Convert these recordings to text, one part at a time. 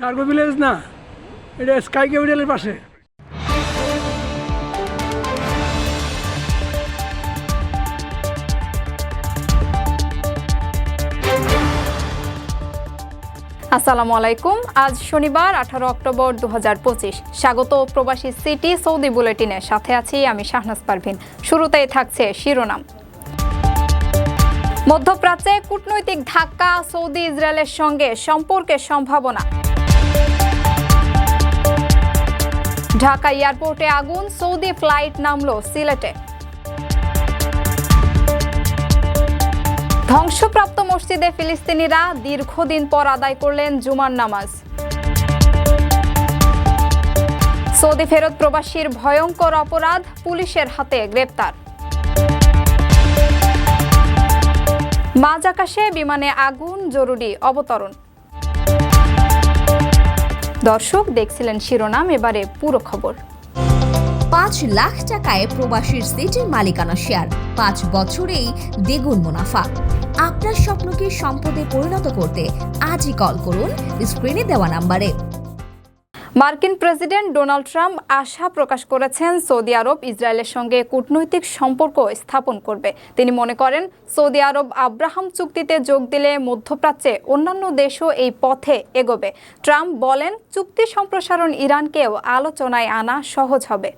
Cargo village না, এটা sky ক্যাপিটালের পাশে। আসসালামু আলাইকুম। আজ শনিবার, আঠারো অক্টোবর দু হাজার পঁচিশ। স্বাগত প্রবাসী সিটি সৌদি বুলেটিনের সাথে আছি আমি শাহনাজ পারভিন। শুরুতেই থাকছে শিরোনাম। মধ্যপ্রাচ্যে কূটনৈতিক ধাক্কা সৌদি ইসরায়েলের সঙ্গে সম্পর্কের সম্ভাবনা। ঢাকা এয়ারপোর্টে আগুন, সৌদি ফ্লাইট নামলো সিলেটে। ধ্বংসপ্রাপ্ত মসজিদে ফিলিস্তিনিরা দীর্ঘদিন পর আদায় করলেন জুমার নামাজ। সৌদি ফেরত প্রবাসীর ভয়ঙ্কর অপরাধ পুলিশের হাতে গ্রেপ্তার। মাঝ আকাশে বিমানে আগুন, জরুরি অবতরণ। দর্শক দেখছিলেন শিরোনাম, এবারে পুরো খবর। পাঁচ লাখ টাকায় প্রবাসীর সিটির মালিকানা শেয়ার, পাঁচ বছরেই দ্বিগুণ মুনাফা। আপনার স্বপ্নকে সম্পদে পরিণত করতে আজই কল করুন স্ক্রিনে দেওয়া নাম্বারে। মার্কিন প্রেসিডেন্ট ডোনাল্ড ট্রাম্প আশা প্রকাশ করেছেন সৌদি আরব ইসরায়েলের সঙ্গে কূটনৈতিক সম্পর্ক স্থাপন করবে। তিনি মনে করেন, সৌদি আরব আব্রাহাম চুক্তিতে যোগ দিলে মধ্যপ্রাচ্যে অন্যান্য দেশও এই পথে এগোবে। ট্রাম্প বলেন, চুক্তি সম্প্রসারণ ইরানকেও আলোচনায় আনা সহজ হবে।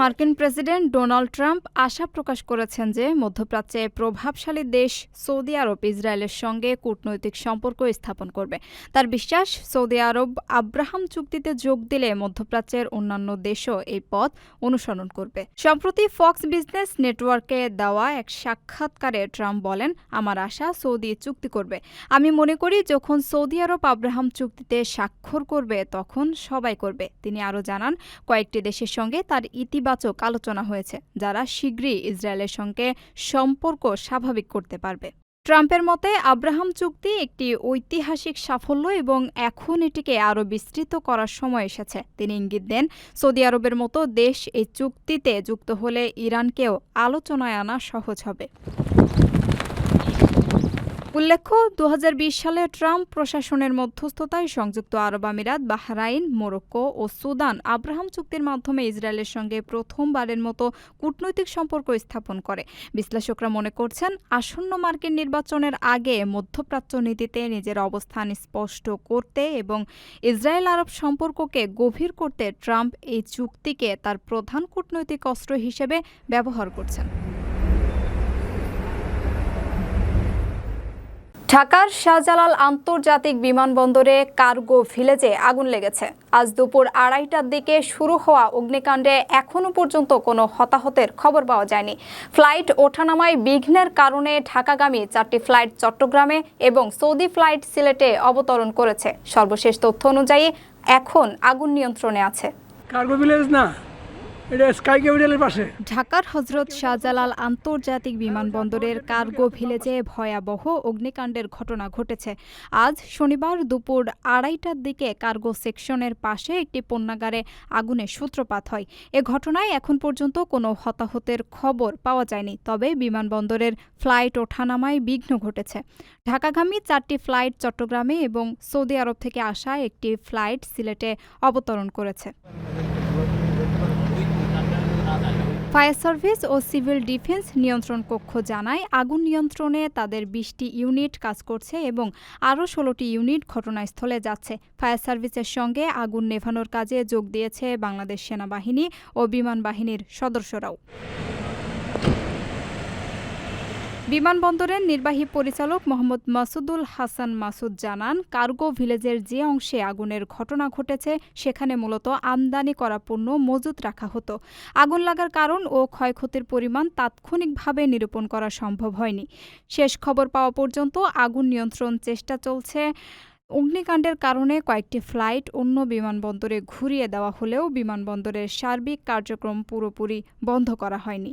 মার্কিন প্রেসিডেন্ট ডোনাল্ড ট্রাম্প আশা প্রকাশ করেছেন যে মধ্যপ্রাচ্যে প্রভাবশালী দেশ সৌদি আরব ইসরায়েলের সঙ্গে কূটনৈতিক সম্পর্ক স্থাপন করবে। তার বিশ্বাস, সৌদি আরব আব্রাহাম চুক্তিতে যোগ দিলে মধ্যপ্রাচ্যের অন্যান্য দেশও এই পথ অনুসরণ করবে। সম্প্রতি ফক্স বিজনেস নেটওয়ার্কে দেওয়া এক সাক্ষাৎকারে ট্রাম্প বলেন, আমার আশা সৌদি চুক্তি করবে। আমি মনে করি, যখন সৌদি আরব আব্রাহাম চুক্তিতে স্বাক্ষর করবে, তখন সবাই করবে। তিনি আরও জানান, কয়েকটি দেশের সঙ্গে তার ইতিবাচক আলোচনা হয়েছে, যারা শীঘ্রই ইসরায়েলের সঙ্গে সম্পর্ক স্বাভাবিক করতে পারবে। ট্রাম্পের মতে, আব্রাহাম চুক্তি একটি ঐতিহাসিক সাফল্য এবং এখন এটিকে আরও বিস্তৃত করার সময় এসেছে। তিনি ইঙ্গিত দেন, সৌদি আরবের মতো দেশ এই চুক্তিতে যুক্ত হলে ইরানকেও আলোচনায় আনা সহজ হবে। উল্লেখ্য দু হাজার বিশ সালে ট্রাম্প প্রশাসনের মধ্যস্থতায় সংযুক্ত আরব আমিরাত, বাহরাইন, মোরক্কো ও সুদান আব্রাহাম চুক্তির মাধ্যমে ইসরায়েলের সঙ্গে প্রথমবারের মতো কূটনৈতিক সম্পর্ক স্থাপন করে। বিশ্লেষকরা মনে করছেন, আসন্ন মার্কিন নির্বাচনের আগে মধ্যপ্রাচ্য নীতিতে নিজের অবস্থান স্পষ্ট করতে এবং ইসরায়েল আরব সম্পর্ককে গভীর করতে ট্রাম্প এই চুক্তিকে তার প্রধান কূটনৈতিক অস্ত্র হিসেবে ব্যবহার করছেন। ঢাকার শাহজালাল আন্তর্জাতিক বিমানবন্দরে কার্গো ভিলেজে আগুন লেগেছে। আজ দুপুর আড়াইটার দিকে শুরু হওয়া অগ্নিকাণ্ডে এখনও পর্যন্ত কোনো হতাহতের খবর পাওয়া যায়নি। ফ্লাইট ওঠানামায় বিঘ্নের কারণে ঢাকাগামী চারটি ফ্লাইট চট্টগ্রামে এবং সৌদি ফ্লাইট সিলেটে অবতরণ করেছে। সর্বশেষ তথ্য অনুযায়ী এখন আগুন নিয়ন্ত্রণে আছে। কার্গো ভিলেজ না? ঢাকার হজরত শাহজালাল আন্তর্জাতিক বিমানবন্দরের কার্গো ভিলেজে ভয়াবহ অগ্নিকাণ্ডের ঘটনা ঘটেছে। আজ শনিবার দুপুর আড়াইটার দিকে কার্গো সেকশনের পাশে একটি পণ্যাগারে আগুনের সূত্রপাত হয়। এ ঘটনায় এখন পর্যন্ত কোনো হতাহতের খবর পাওয়া যায়নি, তবে বিমানবন্দরের ফ্লাইট ওঠানামায় বিঘ্ন ঘটেছে। ঢাকাগামী চারটি ফ্লাইট চট্টগ্রামে এবং সৌদি আরব থেকে আসা একটি ফ্লাইট সিলেটে অবতরণ করেছে। ফায়ার সার্ভিস ও সিভিল ডিফেন্স নিয়ন্ত্রণ কক্ষ জানায়, আগুন নিয়ন্ত্রণে তাদের বিশটি ইউনিট কাজ করছে এবং আরও ষোলোটি ইউনিট ঘটনাস্থলে যাচ্ছে। ফায়ার সার্ভিসের সঙ্গে আগুন নেভানোর কাজে যোগ দিয়েছে বাংলাদেশ সেনাবাহিনী ও বিমান বাহিনীর সদস্যরাও। বিমানবন্দরের নির্বাহী পরিচালক মোহাম্মদ মাসুদুল হাসান মাসুদ জানান, কার্গো ভিলেজের যে অংশে আগুনের ঘটনা ঘটেছে, সেখানে মূলত আমদানি করা পণ্য মজুত রাখা হতো। আগুন লাগার কারণ ও ক্ষয়ক্ষতির পরিমাণ তাৎক্ষণিকভাবে নিরূপণ করা সম্ভব হয়নি। শেষ খবর পাওয়া পর্যন্ত আগুন নিয়ন্ত্রণ চেষ্টা চলছে। অগ্নিকাণ্ডের কারণে কয়েকটি ফ্লাইট অন্য বিমানবন্দরে ঘুরিয়ে দেওয়া হলেও বিমানবন্দরের সার্বিক কার্যক্রম পুরোপুরি বন্ধ করা হয়নি।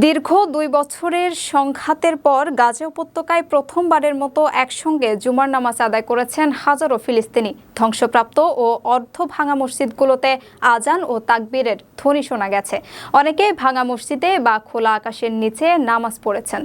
দীর্ঘ দুই বছরের সংঘাতের পর গাজা উপত্যকায় প্রথমবারের মতো একসঙ্গে জুমার নামাজ আদায় করেছেন হাজারো ফিলিস্তিনি। ধ্বংসপ্রাপ্ত ও অর্ধ ভাঙা মসজিদগুলোতে আজান ও তাকবীরের ধ্বনি শোনা গেছে। অনেকে ভাঙা মসজিদে বা খোলা আকাশের নিচে নামাজ পড়েছেন।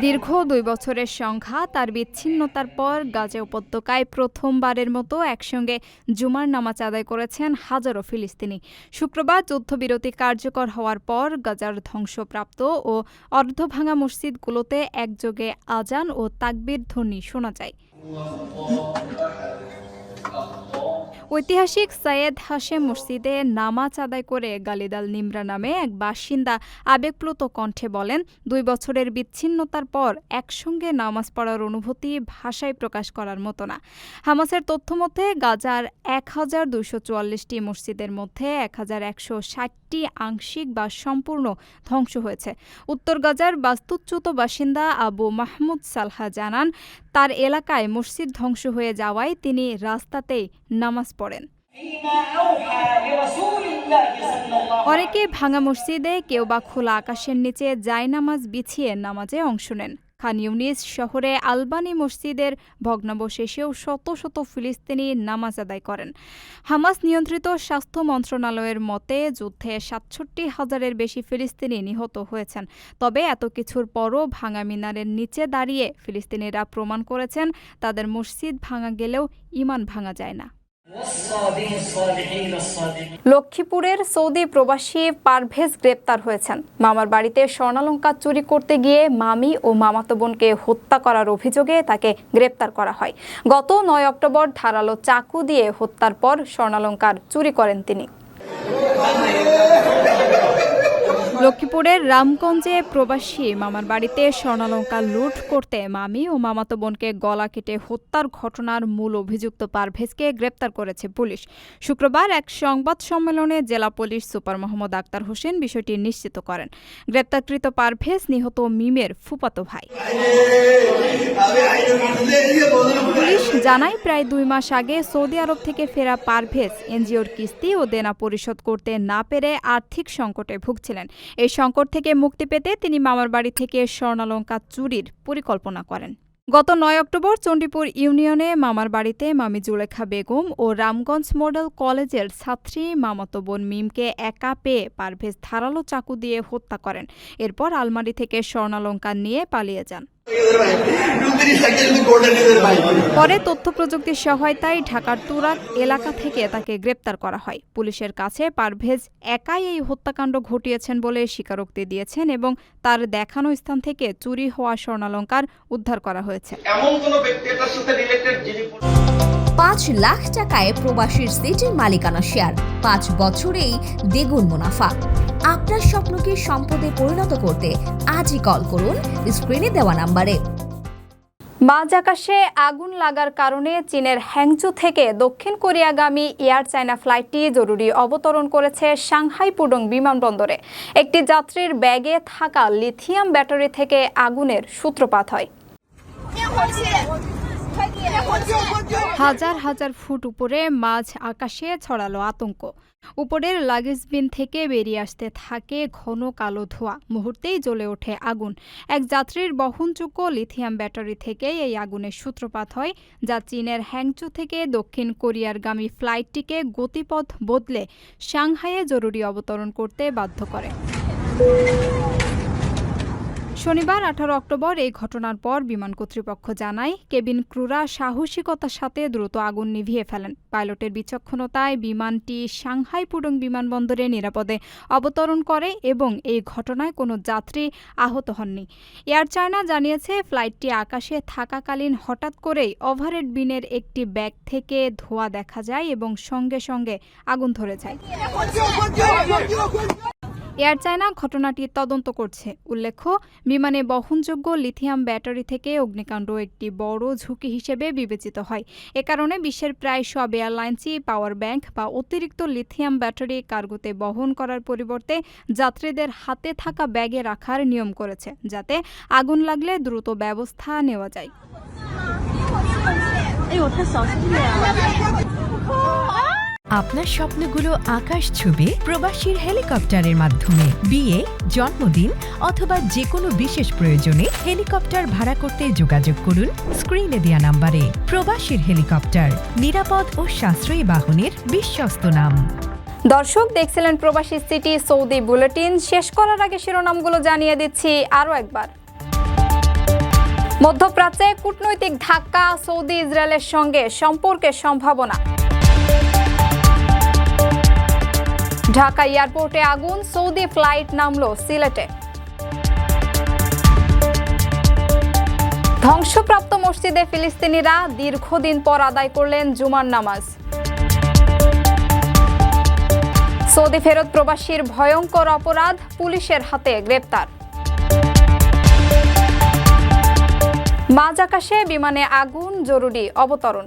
দীর্ঘ দুই বছরের সংঘাত আর বিচ্ছিন্নতার পর গাজা উপত্যকায় প্রথমবারের মতো একসঙ্গে জুমার নামাজ আদায় করেছেন হাজারো ফিলিস্তিনি। শুক্রবার যুদ্ধবিরতি কার্যকর হওয়ার পর গাজার ধ্বংসপ্রাপ্ত ও অর্ধভাঙা মসজিদগুলোতে একযোগে আজান ও তাকবির ধ্বনি শোনা যায়। ঐতিহাসিক সৈয়দ হাশেম মসজিদে নামাজ আদায় করে গালিদাল নিমরা নামে এক বাসিন্দা আবেগপ্লুত কণ্ঠে বলেন, দুই বছরের বিচ্ছিন্নতার পর একসঙ্গে নামাজ পড়ার অনুভূতি ভাষায় প্রকাশ করার মতো না। হামাসের তথ্য মতে গাজার এক হাজার দুইশো চুয়াল্লিশটি মসজিদের মধ্যে এক হাজার একশো ষাট বাড়িটি আংশিক বা সম্পূর্ণ ধ্বংস হয়েছে। উত্তর গাজার বাস্তুচ্যুত বাসিন্দা আবু মাহমুদ সালহা জানান, তার এলাকায় মসজিদ ধ্বংস হয়ে যাওয়ায় তিনি রাস্তাতেই নামাজ পড়েন। অনেকে ভাঙা মসজিদে, কেউ বা খোলা আকাশের নিচে জায়নামাজ বিছিয়ে নামাজে অংশ নেন। খান ইউনিস শহরে আলবানি মসজিদের ভগ্নাবশেষেও শত শত ফিলিস্তিনি নামাজ আদায় করেন। হামাস নিয়ন্ত্রিত স্বাস্থ্য মন্ত্রণালয়ের মতে, যুদ্ধে সাতষট্টি হাজারের বেশি ফিলিস্তিনি নিহত হয়েছেন। তবে এত কিছুর পরও ভাঙা মিনারের নিচে দাঁড়িয়ে ফিলিস্তিনিরা প্রমাণ করেছেন, তাদের মসজিদ ভাঙা গেলেও ইমান ভাঙা যায় না। লক্ষ্মীপুরের সৌদি প্রবাসী পারভেজ গ্রেপ্তার হয়েছেন। মামার বাড়িতে স্বর্ণালঙ্কার চুরি করতে গিয়ে মামি ও মামাতো বোনকে হত্যা করার অভিযোগে তাকে গ্রেপ্তার করা হয়। গত নয় অক্টোবর ধারালো চাকু দিয়ে হত্যার পর স্বর্ণালঙ্কার চুরি করেন তিনি। লক্ষ্মীপুরের রামগঞ্জে প্রবাসী মামার বাড়িতে স্বর্ণালঙ্কা লুট করতে মামি ও মামাতো বোনকে গলা কেটে হত্যার ঘটনার মূল অভিযুক্ত পারভেজকে গ্রেপ্তার করেছে পুলিশ। শুক্রবার এক সংবাদ সম্মেলনে জেলা পুলিশ সুপার মোহাম্মদ আক্তার হোসেন বিষয়টি নিশ্চিত করেন। গ্রেপ্তারকৃত পারভেজ নিহত মিমের ফুপাতো ভাই। পুলিশ জানায়, প্রায় দুই মাস আগে সৌদি আরব থেকে ফেরা পারভেজ এনজিওর কিস্তি ও দেনা পরিশোধ করতে না পেরে আর্থিক সংকটে ভুগছিলেন। এই সংকট থেকে মুক্তি পেতে তিনি মামার বাড়ি থেকে স্বর্ণালঙ্কা চুরির পরিকল্পনা করেন। গত নয় অক্টোবর চণ্ডীপুর ইউনিয়নে মামার বাড়িতে মামি জুলেখা বেগম ও রামগঞ্জ মডেল কলেজের ছাত্রী মামাতো বোন মিমকে একা পেয়ে পারভেজ ধারালো চাকু দিয়ে হত্যা করেন। এরপর আলমারি থেকে স্বর্ণালঙ্কা নিয়ে পালিয়ে যান। পরে তথ্য প্রযুক্তির সহায়তায় ঢাকার তুরাক এলাকা থেকে তাকে গ্রেপ্তার করা হয়। পুলিশের কাছে পারভেজ একাই এই হত্যাকাণ্ড ঘটিয়েছেন বলে স্বীকারোক্তি দিয়েছেন এবং তার দেখানো স্থান থেকে চুরি হওয়া স্বর্ণালঙ্কার উদ্ধার করা হয়েছে। এমন ব্যক্তি সাথে রিলেটেড পাঁচ লাখ টাকায় প্রবাসীর সিটির মালিকানা শেয়ার। পাঁচ বছরেই দ্বিগুণ মুনাফা। আপনার স্বপ্নকে সম্পদে পরিণত করতে আজই কল করুন স্ক্রিনে দেওয়া নাম্বারে। মাঝ আকাশে আগুন লাগার কারণে চীনের হ্যাংচু থেকে দক্ষিণ কোরিয়াগামী এয়ার চায়না ফ্লাইটটি জরুরি অবতরণ করেছে সাংহাই পুডং বিমানবন্দরে। একটি যাত্রীর ব্যাগে থাকা লিথিয়াম ব্যাটারি থেকে আগুনের সূত্রপাত হয়। হাজার হাজার ফুট উপরে মাঝ আকাশে ছড়ালো আতঙ্ক। উপরের লাগেজ বিন থেকে বেরিয়ে আসতে থাকে ঘন কালো ধোঁয়া। মুহূর্তেই জ্বলে ওঠে আগুন। এক যাত্রীর বহনযোগ্য লিথিয়াম ব্যাটারি থেকে এই আগুনের সূত্রপাত হয়, যা চীনের হ্যাংচু থেকে দক্ষিণ কোরিয়ারগামী ফ্লাইটটিকে গতিপথ বদলে সাংহাইয়ে জরুরি অবতরণ করতে বাধ্য করে। শনিবার, আঠারো অক্টোবর, এই ঘটনার পর বিমান কর্তৃপক্ষ জানায়, কেবিন ক্রুরা সাহসিকতার সাথে দ্রুত আগুন নিভিয়ে ফেলেন। পাইলটের বিচক্ষণতায় বিমানটি সাংহাই পুডং বিমানবন্দরে নিরাপদে অবতরণ করে এবং এই ঘটনায় কোনো যাত্রী আহত হননি। এয়ার চায়না জানিয়েছে, ফ্লাইটটি আকাশে থাকাকালীন হঠাৎ করেই ওভারহেড বিনের একটি ব্যাগ থেকে ধোঁয়া দেখা যায় এবং সঙ্গে সঙ্গে আগুন ধরে যায়। এয়ার চায়না ঘটনাটি তদন্ত করছে। উল্লেখ্য, বিমানে বহনযোগ্য লিথিয়াম ব্যাটারি থেকে অগ্নিকাণ্ড একটি বড় ঝুঁকি হিসেবে বিবেচিত হয়। এ কারণে বিশ্বের প্রায় সব এয়ারলাইন্সই পাওয়ার ব্যাংক বা অতিরিক্ত লিথিয়াম ব্যাটারি কার্গোতে বহন করার পরিবর্তে যাত্রীদের হাতে থাকা ব্যাগে রাখার নিয়ম করেছে, যাতে আগুন লাগলে দ্রুত ব্যবস্থা নেওয়া যায়। আপনার স্বপ্নগুলো আকাশ ছুবে প্রবাসীর হেলিকপ্টারের মাধ্যমে। বিয়ে, জন্মদিন অথবা যে কোনো বিশেষ প্রয়োজনে হেলিকপ্টার ভাড়া করতে যোগাযোগ করুন স্ক্রিনে দেওয়া নাম্বারে। প্রবাসীর হেলিকপ্টার, নিরাপদ ও সাশ্রয়ী বাহনের বিশ্বস্ত নাম। দর্শক, দেখছিলেন প্রবাসী সিটি সৌদি বুলেটিন। শেষ করার আগে শিরোনামগুলো জানিয়ে দিচ্ছি আরও একবার। মধ্যপ্রাচ্যে কূটনৈতিক ধাক্কা সৌদি ইসরায়েলের সঙ্গে সম্পর্কের সম্ভাবনা। ঢাকা এয়ারপোর্টে আগুন, সৌদি ফ্লাইট নামলো সিলেটে। ধ্বংসপ্রাপ্ত মসজিদে ফিলিস্তিনিরা দীর্ঘদিন পর আদায় করলেন জুমার নামাজ। সৌদি ফেরত প্রবাসীর ভয়ঙ্কর অপরাধ পুলিশের হাতে গ্রেপ্তার। মাঝ আকাশে বিমানে আগুন, জরুরি অবতরণ।